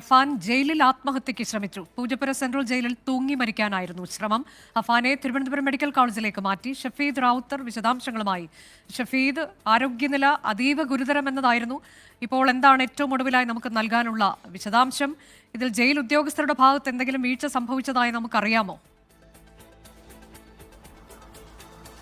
അഫാൻ ജയിലിൽ ആത്മഹത്യയ്ക്ക് ശ്രമിച്ചു. പൂജപ്പുര സെൻട്രൽ ജയിലിൽ തൂങ്ങി മരിക്കാനായിരുന്നു ശ്രമം. അഫാനെ തിരുവനന്തപുരം മെഡിക്കൽ കോളേജിലേക്ക് മാറ്റി ഷഫീദ് റാവുത്തർ വിശദാംശങ്ങളുമായി. ഷഫീദ് ആരോഗ്യനില അതീവ ഗുരുതരമെന്നതായിരുന്നു ഇപ്പോൾ എന്താണ് ഏറ്റവും ഒടുവിലായി നമുക്ക് നൽകാനുള്ള വിശദാംശം? ഇതിൽ ജയിൽ ഉദ്യോഗസ്ഥരുടെ ഭാഗത്ത് എന്തെങ്കിലും വീഴ്ച സംഭവിച്ചതായി നമുക്കറിയാമോ?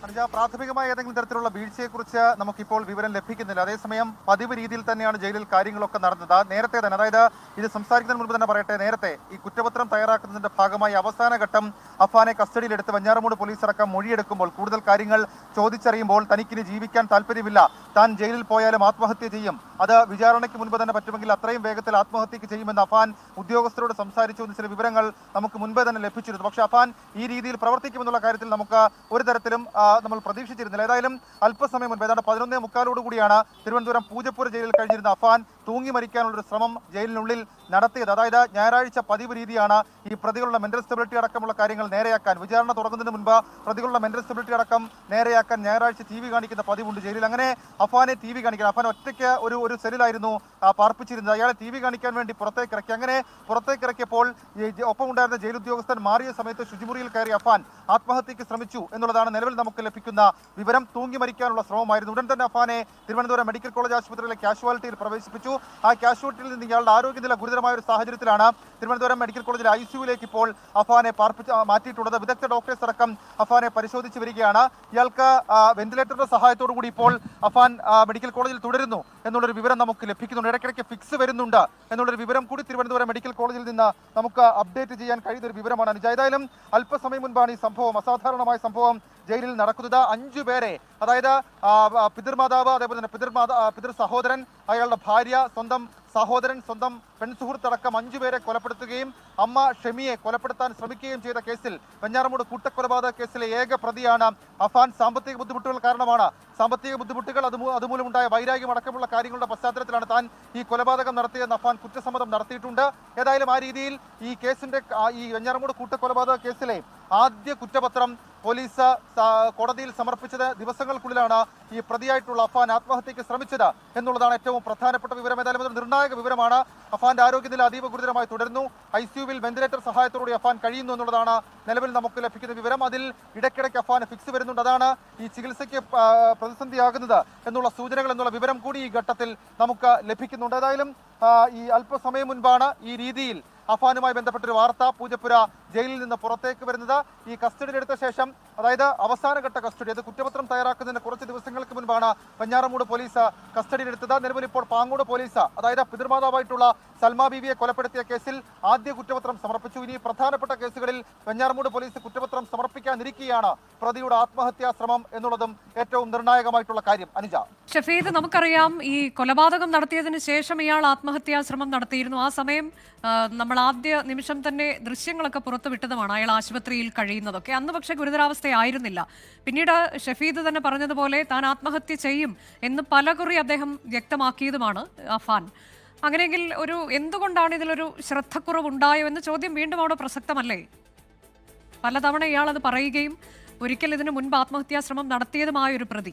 അനുജ പ്രാഥമികമായ ഏതെങ്കിലും തരത്തിലുള്ള വീഴ്ചയെക്കുറിച്ച് നമുക്കിപ്പോൾ വിവരം ലഭിക്കുന്നില്ല. അതേസമയം പതിവ് രീതിയിൽ തന്നെയാണ് ജയിലിൽ കാര്യങ്ങളൊക്കെ നടന്നത്. നേരത്തെ തന്നെ അതായത് ഇത് സംസാരിക്കുന്നതിന് മുൻപ് തന്നെ പറയട്ടെ നേരത്തെ ഈ കുറ്റപത്രം തയ്യാറാക്കുന്നതിന്റെ ഭാഗമായി അവസാന ഘട്ടം അഫാനെ കസ്റ്റഡിയിലെടുത്ത് വഞ്ഞാറമൂട് പോലീസ് അടക്കം മൊഴിയെടുക്കുമ്പോൾ കൂടുതൽ കാര്യങ്ങൾ ചോദിച്ചറിയുമ്പോൾ തനിക്കിനി ജീവിക്കാൻ താല്പര്യമില്ല. താൻ ജയിലിൽ പോയാലും ആത്മഹത്യ ചെയ്യും. അത് വിചാരണയ്ക്ക് മുൻപ് തന്നെ പറ്റുമെങ്കിൽ അത്രയും വേഗത്തിൽ ആത്മഹത്യക്ക് ചെയ്യുമെന്ന് അഫാൻ ഉദ്യോഗസ്ഥരോട് സംസാരിച്ചു എന്ന് ചില വിവരങ്ങൾ നമുക്ക് മുൻപേ തന്നെ ലഭിച്ചിരുന്നു. പക്ഷേ അഫാൻ ഈ രീതിയിൽ പ്രവർത്തിക്കുമെന്നുള്ള കാര്യത്തിൽ നമുക്ക് ഒരു തരത്തിലും നമ്മൾ പ്രതീക്ഷിച്ചിരുന്നില്ല. ഏതായാലും അല്പസമയം മുൻപ് ഏതാണ്ട് പതിനൊന്നേ മുക്കാലോടുകൂടിയാണ് തിരുവനന്തപുരം പൂജപ്പുര ജയിലിൽ കഴിഞ്ഞിരുന്ന അഫാൻ തൂങ്ങി മരിക്കാനുള്ളൊരു ശ്രമം ജയിലിനുള്ളിൽ നടത്തിയത്. അതായത് ഞായറാഴ്ച പതിവ് രീതിയാണ് ഈ പ്രതികളുടെ മെന്റൽ സ്റ്റെബിലിറ്റി അടക്കമുള്ള കാര്യങ്ങൾ നേരെയാക്കാൻ. വിചാരണ തുടങ്ങുന്നതിന് മുൻപ് പ്രതികളുടെ മെന്റൽ സ്റ്റെബിലിറ്റി അടക്കം നേരെയാക്കാൻ ഞായറാഴ്ച ടി കാണിക്കുന്ന പതിവുണ്ട് ജയിലിൽ. അങ്ങനെ അഫാനെ ടി വി കാണിക്കണം അഫാൻ ഒറ്റയ്ക്ക് ഒരു ഒരു സെല്ലിലായിരുന്നു പാർപ്പിച്ചിരുന്നത്. അയാളെ ടി കാണിക്കാൻ വേണ്ടി പുറത്തേക്ക് ഇറക്കി. അങ്ങനെ പുറത്തേക്ക് ഇറക്കിയപ്പോൾ ഒപ്പമുണ്ടായിരുന്ന ജയിൽ ഉദ്യോഗസ്ഥൻ മാറിയ സമയത്ത് ശുചിമുറിയിൽ കയറി അഫാൻ ആത്മഹത്യക്ക് ശ്രമിച്ചു എന്നുള്ളതാണ് നിലവിൽ നമുക്ക് ലഭിക്കുന്ന വിവരം. തൂങ്ങി മരിക്കാനുള്ള ശ്രമമായിരുന്നു. ഉടൻ തന്നെ അഫാനെ തിരുവനന്തപുരം മെഡിക്കൽ കോളേജ് ആശുപത്രിയിലെ കാഷ്വാലിറ്റിയിൽ പ്രവേശിപ്പിച്ചു. ആ കാഷ്വാലിറ്റിയിൽ നിന്ന് ഇയാളുടെ ആരോഗ്യനില ഗുരുതരമായ ഒരു സാഹചര്യത്തിലാണ് തിരുവനന്തപുരം മെഡിക്കൽ കോളേജിൽ ഐ സിയുലേക്ക് ഇപ്പോൾ അഫാനെ പാർപ്പിച്ച് മാറ്റിയിട്ടുള്ളത്. വിദഗ്ധ ഡോക്ടേഴ്സ് അടക്കം അഫാനെ പരിശോധിച്ച് വരികയാണ്. ഇയാൾക്ക് വെന്റിലേറ്ററുടെ സഹായത്തോടു കൂടി ഇപ്പോൾ അഫാൻ മെഡിക്കൽ കോളേജിൽ തുടരുന്നു എന്നുള്ളൊരു വിവരം നമുക്ക് ലഭിക്കുന്നുണ്ട്. ഇടയ്ക്കിടയ്ക്ക് ഫിക്സ് വരുന്നുണ്ട് എന്നുള്ളൊരു വിവരം കൂടി തിരുവനന്തപുരം മെഡിക്കൽ കോളേജിൽ നിന്ന് നമുക്ക് അപ്ഡേറ്റ് ചെയ്യാൻ കഴിയുന്ന ഒരു വിവരമാണ്. അനുജ ഏതായാലും അല്പസമയം മുൻപാണ് ഈ സംഭവം അസാധാരണമായ സംഭവം ജയിലിൽ നടക്കുന്നത്. അഞ്ചു പേരെ അതായത് പിതൃമാതാവ് അതേപോലെ തന്നെ പിതൃമാതാ പിതൃ സഹോദരൻ അയാളുടെ ഭാര്യ സ്വന്തം സഹോദരൻ സ്വന്തം പെൺസുഹൃത്തടക്കം അഞ്ചു പേരെ കൊലപ്പെടുത്തുകയും അമ്മ ഷെമിയെ കൊലപ്പെടുത്താൻ ശ്രമിക്കുകയും ചെയ്ത കേസിൽ വെഞ്ഞാറമൂട് കൂട്ടക്കൊലപാതക കേസിലെ ഏക പ്രതിയാണ് അഫാൻ. സാമ്പത്തിക ബുദ്ധിമുട്ടുകൾ കാരണമാണ്. സാമ്പത്തിക ബുദ്ധിമുട്ടുകൾ അത് അതുമൂലമുണ്ടായ വൈരാഗ്യം അടക്കമുള്ള കാര്യങ്ങളുടെ പശ്ചാത്തലത്തിലാണ് താൻ ഈ കൊലപാതകം നടത്തിയെന്ന് അഫാൻ കുറ്റസമ്മതം നടത്തിയിട്ടുണ്ട്. ഏതായാലും ആ രീതിയിൽ ഈ കേസിന്റെ ഈ വെഞ്ഞാറമൂട് കൂട്ടക്കൊലപാതക കേസിലെ ആദ്യ കുറ്റപത്രം പോലീസ് കോടതിയിൽ സമർപ്പിച്ചത് ദിവസങ്ങൾക്കുള്ളിലാണ് ഈ പ്രതിയായിട്ടുള്ള അഫാൻ ആത്മഹത്യക്ക് ശ്രമിച്ചത് എന്നുള്ളതാണ് ഏറ്റവും പ്രധാനപ്പെട്ട വിവരം. ഏതായാലും ഇതൊരു നിർണായക വിവരമാണ്. അഫാന്റെ ആരോഗ്യനില അതീവ ഗുരുതരമായി തുടരുന്നു. ഐ സിയുവിൽ വെന്റിലേറ്റർ സഹായത്തോടെ അഫാൻ കഴിയുന്നു എന്നുള്ളതാണ് നിലവിൽ നമുക്ക് ലഭിക്കുന്ന വിവരം. അതിൽ ഇടയ്ക്കിടയ്ക്ക് അഫാൻ ഫിക്സ് വരുന്നുണ്ട്. അതാണ് ഈ ചികിത്സയ്ക്ക് പ്രതിസന്ധിയാകുന്നത് എന്നുള്ള സൂചനകൾ എന്നുള്ള വിവരം കൂടി ഈ ഘട്ടത്തിൽ നമുക്ക് ലഭിക്കുന്നുണ്ട്. ഏതായാലും ഈ അല്പസമയം മുൻപാണ് ഈ രീതിയിൽ അഫാനുമായി ബന്ധപ്പെട്ടൊരു വാർത്ത പൂജപ്പുര ജയിലിൽ നിന്ന് പുറത്തേക്ക് വരുന്നത്. ഈ കസ്റ്റഡിയിലെടുത്ത ശേഷം അതായത് അവസാനഘട്ട കസ്റ്റഡി അത് കുറ്റപത്രം തയ്യാറാക്കുന്നതിന് കുറച്ച് ദിവസങ്ങൾക്ക് മുൻപാണ് പഞ്ഞാറമൂട് പോലീസ് കസ്റ്റഡിയിലെടുത്തത് നിലവിൽ ഇപ്പോൾ പാങ്ങോട് പോലീസ് അതായത് പിതൃമാതാവായിട്ടുള്ള സൽമാ ബീവിയെ കൊലപ്പെടുത്തിയ കേസിൽ ആദ്യ കുറ്റപത്രം സമർപ്പിച്ചു. ഇനി പ്രധാനപ്പെട്ട കേസുകളിൽ പഞ്ഞാറമൂട് പോലീസ് കുറ്റപത്രം സമർപ്പിക്കാനിരിക്കുകയാണ്. പ്രതിയുടെ ആത്മഹത്യാ ശ്രമം എന്നുള്ളതും ഏറ്റവും നിർണായകമായിട്ടുള്ള കാര്യം. അനുജ. ഷഫീദ് നമുക്കറിയാം ഈ കൊലപാതകം നടത്തിയതിന് ശേഷം ഇയാൾ ആത്മഹത്യാ ശ്രമം നടത്തിയിരുന്നു. ആ സമയം നമ്മൾ ആദ്യ നിമിഷം തന്നെ ദൃശ്യങ്ങളൊക്കെ പുറത്തുവിട്ടതുമാണ് അയാൾ ആശുപത്രിയിൽ കഴിയുന്നതൊക്കെ. അന്ന് പക്ഷേ ഗുരുതരാവസ്ഥയായിരുന്നില്ല. പിന്നീട് ഷഫീദ് തന്നെ പറഞ്ഞതുപോലെ താൻ ആത്മഹത്യ ചെയ്യും എന്ന് പലകുറി അദ്ദേഹം വ്യക്തമാക്കിയതുമാണ് അഫാൻ അങ്ങനെയെങ്കിൽ ഒരു എന്തുകൊണ്ടാണ് ഇതിലൊരു ശ്രദ്ധക്കുറവുണ്ടായോ എന്ന ചോദ്യം വീണ്ടും അവിടെ പ്രസക്തമല്ലേ? പലതവണ ഇയാൾ അത് പറയുകയും ഒരിക്കൽ ഇതിനു മുൻപ് ആത്മഹത്യാ ശ്രമം നടത്തിയതുമായ ഒരു പ്രതി.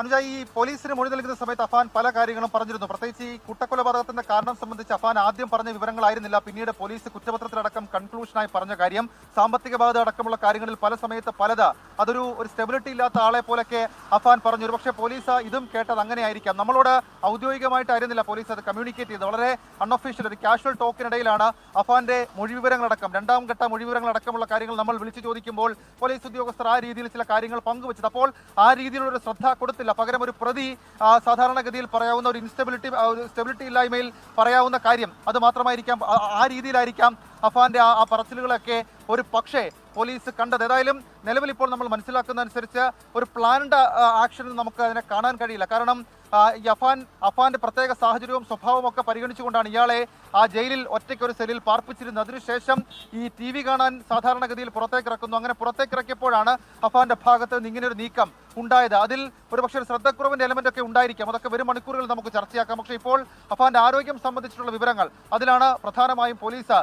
അനുജ ഈ പോലീസിന് മൊഴി നൽകുന്ന സമയത്ത് അഫാൻ പല കാര്യങ്ങളും പറഞ്ഞിരുന്നു. പ്രത്യേകിച്ച് ഈ കൂട്ടക്കൊലപാതകത്തിന്റെ കാരണം സംബന്ധിച്ച് അഫാൻ ആദ്യം പറഞ്ഞ വിവരങ്ങളായിരുന്നില്ല. പിന്നീട് പോലീസ് കുറ്റപത്രത്തിലടക്കം കൺക്ലൂഷനായി പറഞ്ഞ കാര്യം സാമ്പത്തിക ബാധ അടക്കമുള്ള കാര്യങ്ങളിൽ പല സമയത്ത് പലത. അതൊരു ഒരു സ്റ്റെബിലിറ്റി ഇല്ലാത്ത ആളെ പോലൊക്കെ അഫാൻ പറഞ്ഞു. പക്ഷെ പോലീസ് ഇതും കേട്ടത് അങ്ങനെയായിരിക്കാം. നമ്മളോട് ഔദ്യോഗികമായിട്ട് ഔദ്യോഗികമായിട്ടായിരുന്നില്ല പോലീസ് അത് കമ്മ്യൂണിക്കേറ്റ് ചെയ്തത്. വളരെ അൺഒഫീഷ്യൽ ഒരു കാഷ്വൽ ടോക്കിനിടയിലാണ് അഫാന്റെ മൊഴി വിവരങ്ങളടക്കം. രണ്ടാം ഘട്ട മൊഴി വിവരങ്ങളടക്കമുള്ള കാര്യങ്ങൾ നമ്മൾ വിളിച്ചു ചോദിക്കുമ്പോൾ പോലീസ് ഉദ്യോഗസ്ഥർ ആ രീതിയിൽ ചില കാര്യങ്ങൾ പങ്കുവച്ചത്. അപ്പോൾ ആ രീതിയിലുള്ള ശ്രദ്ധ കൊടുത്തില്ല. പകരം ഒരു പ്രതി സാധാരണഗതിയിൽ പറയാവുന്ന ഒരു ഇൻസ്റ്റബിലിറ്റി സ്റ്റെബിലിറ്റി ഇല്ലായ്മയിൽ പറയാവുന്ന കാര്യം അത് മാത്രമായിരിക്കാം. ആ- രീതിയിലായിരിക്കാം അഫാന്റെ ആ പറച്ചിലുകളൊക്കെ ഒരു പക്ഷേ പോലീസ് കണ്ടത്. ഏതായാലും നിലവിൽ ഇപ്പോൾ നമ്മൾ മനസ്സിലാക്കുന്ന അനുസരിച്ച് ഒരു പ്ലാൻഡ് ആക്ഷനിൽ നമുക്ക് അതിനെ കാണാൻ കഴിയില്ല. കാരണം അഫാൻ അഫാന്റെ പ്രത്യേക സാഹചര്യവും സ്വഭാവവും ഒക്കെ പരിഗണിച്ചുകൊണ്ടാണ് ഇയാളെ ആ ജയിലിൽ ഒറ്റയ്ക്ക് ഒരു സെല്ലിൽ പാർപ്പിച്ചിരുന്നത്. അതിനുശേഷം ഈ ടി വി കാണാൻ സാധാരണഗതിയിൽ പുറത്തേക്ക് ഇറക്കുന്നു. അങ്ങനെ പുറത്തേക്ക് ഇറക്കിയപ്പോഴാണ് അഫാന്റെ ഭാഗത്ത് നിന്ന് ഒരു നീക്കം ഉണ്ടായത്. അതിൽ ഒരുപക്ഷെ ഒരു ശ്രദ്ധക്കുറവിന്റെ എലമെന്റ് ഒക്കെ ഉണ്ടായിരിക്കാം. അതൊക്കെ വരും മണിക്കൂറുകൾ നമുക്ക് ചർച്ചയാക്കാം. പക്ഷേ ഇപ്പോൾ അഫാന്റെ ആരോഗ്യം സംബന്ധിച്ചിട്ടുള്ള വിവരങ്ങൾ അതിലാണ് പ്രധാനമായും പോലീസ്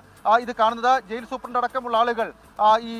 ഇത് കാണുന്നത്. ജയിൽ സൂപ്രണ്ട് അടക്കമുള്ള ആളുകൾ ഈ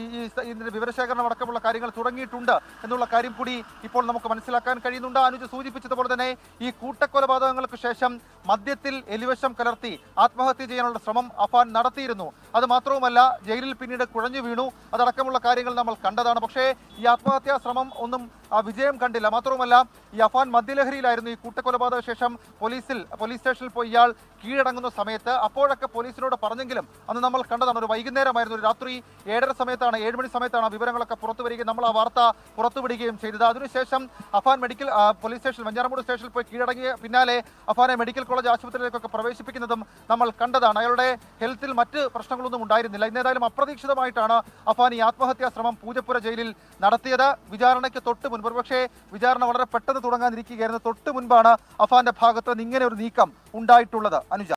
ഇതിന്റെ വിവരശേഖരണം അടക്കമുള്ള കാര്യങ്ങൾ തുടങ്ങിയിട്ടുണ്ട് എന്നുള്ള കാര്യം കൂടി ഇപ്പോൾ നമുക്ക് മനസ്സിലാക്കാൻ കഴിയുന്നുണ്ട്. അനുജ് സൂചിപ്പിച്ചതുപോലെ തന്നെ ഈ കൂട്ടക്കൊലപാതകങ്ങൾക്ക് ശേഷം മദ്യത്തിൽ എലിവശം കലർത്തി ആത്മഹത്യ ചെയ്യാനുള്ള ശ്രമം അഫാൻ നടത്തിയിരുന്നു. അത് മാത്രവുമല്ല ജയിലിൽ പിന്നീട് കുഴഞ്ഞു വീണു. അതടക്കമുള്ള കാര്യങ്ങൾ നമ്മൾ കണ്ടതാണ്. പക്ഷേ ഈ ആത്മഹത്യാ ശ്രമം ഒന്നും വിജയം കണ്ടില്ല. മാത്രവുമല്ല ഈ അഫാൻ മദ്യലഹരിയിലായിരുന്നു ഈ കൂട്ടക്കൊലപാതക ശേഷം പോലീസിൽ പോലീസ് സ്റ്റേഷനിൽ പോയി ഇയാൾ കീഴടങ്ങുന്ന സമയത്ത്. അപ്പോഴൊക്കെ പോലീസിനോട് പറഞ്ഞെങ്കിലും അന്ന് നമ്മൾ കണ്ടതാണ് ഒരു വൈകുന്നേരമായിരുന്നു ഒരു രാത്രി ഏഴര സമയത്താണ് ഏഴ് മണി സമയത്താണ് വിവരങ്ങളൊക്കെ പുറത്തു വരികയും നമ്മൾ ആ വാർത്ത പുറത്തുവിടുകയും ചെയ്തത്. അതിനുശേഷം Afan medical police station Venjaramoodu സ്റ്റേഷനിൽ പോയി കീഴടങ്ങിയ പിന്നാലെ അഫാനെ മെഡിക്കൽ കോളേജ് ആശുപത്രിയിലേക്കൊക്കെ പ്രവേശിപ്പിക്കുന്നതും നമ്മൾ കണ്ടതാണ്. അയാളുടെ ഹെൽത്തിൽ മറ്റ് പ്രശ്നങ്ങളൊന്നും ഉണ്ടായിരുന്നില്ല. ഇന്നേതായാലും അപ്രതീക്ഷിതമായിട്ടാണ് അഫാൻ ഈ ആത്മഹത്യാ ശ്രമം പൂജപ്പുര ജയിലിൽ നടത്തിയത്. വിചാരണയ്ക്ക് തൊട്ട് മുൻപ് പക്ഷേ വിചാരണ വളരെ പെട്ടെന്ന് തുടങ്ങാനിരിക്കുകയായിരുന്നു. തൊട്ട് മുൻപാണ് അഫാന്റെ ഭാഗത്ത് നിന്ന് ഇങ്ങനെ ഒരു നീക്കം ഉണ്ടായിട്ടുള്ളത്. അനുജ